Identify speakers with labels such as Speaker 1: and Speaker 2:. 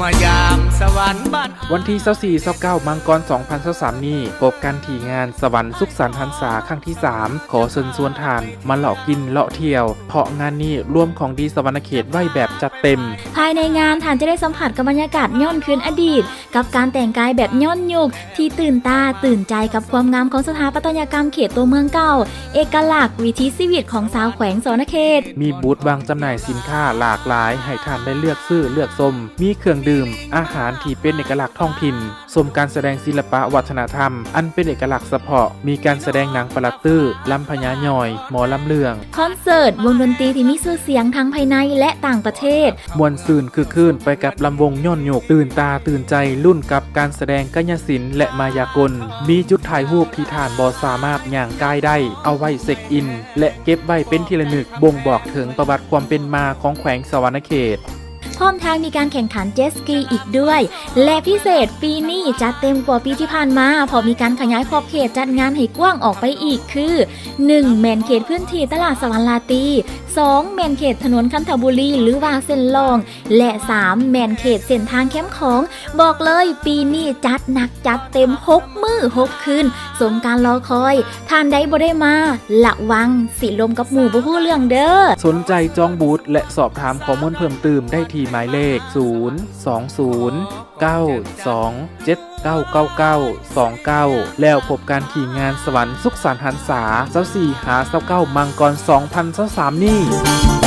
Speaker 1: มายามสวรรค์บ้าน
Speaker 2: วันที่24 29มังกร 2023 นี้พบกันที่งานสวรรค์สุขสันต์พรรษาครั้งที่ 3 ขอเชิญชวนทาน มาเลาะกินเลาะเที่ยว เพราะงานนี้รวมของดีสวรรณเขตไว้แบบจัดเต็ม
Speaker 3: ภายในงานท่านจะได้สัมผัสกับบรรยากาศย้อนคืนอดีต กับการแต่งกายแบบย้อนยุคที่ตื่นตาตื่นใจกับความงามของสถาปัตยกรรมเขตตัวเมืองเก่า เอกลักษณ์วิถีชีวิตของสาวแขวงสอนเขต
Speaker 2: มีบูธวางจำหน่ายสินค้าหลากหลาย ให้ท่านได้เลือกซื้อเลือกชมมีเครื่องดื่ม อาหารที่เป็นเอกลักษณ์ท้องถิ่นชมการแสดงศิลปะวัฒนธรรม อันเป็นเอกลักษณ์เฉพาะ มีการแสดงหนังประตื้อลำพญาย่อย หมอลำเลือง
Speaker 3: คอนเสิร์ต วงดนตรีที่มีชื่อเสียงทั้งภายในและต่างประเทศ
Speaker 2: มวนซืนคือคลื่นไปกับลำวงย่อนโยกตื่นตาตื่นใจรุ่นกับการแสดงกัญญศิลป์และมายากล มีจุดถ่ายรูปที่ฐานบอสามารถย่างกายได้ เอาไว้เซ็กอิน และเก็บไว้เป็นที่ระลึกบ่งบอกถึงประวัติความเป็นมาของแขวงสวรรณเขต
Speaker 3: พร้อมทางมีการแข่งขันเจตสกีอีกด้วย และพิเศษปีนี้จัดเต็มกว่าปีที่ผ่านมา พอมีการขยายขอบเขตจัดงานให้กว้างออกไปอีกคือ 1. แมนเขตพื้นที่ตลาดสวรรค์ลาตี 2. แมนเขตถนนคันธบุรีหรือว่าเส้นลอง และ 3. แมนเขตเส้นทางแคมป์ของ บอกเลยปีนี้จัดหนักจัดเต็ม6มือ6คืนสมการรอคอยท่านใดบ่ได้มาระวัง สิลมกับหมู่บ่ฮู้เรื่องเด้อ
Speaker 2: สนใจจองบูธและสอบถามข้อมูลเพิ่มเติมได้ที่หมายเลข 0 2 0 9 2 7 9 9 9 2 9 แล้วพบการขี่งานสวรรค์สุขสันต์หันษาเจ้าสี่หาเจ้าเก้ามังกร2023 นี่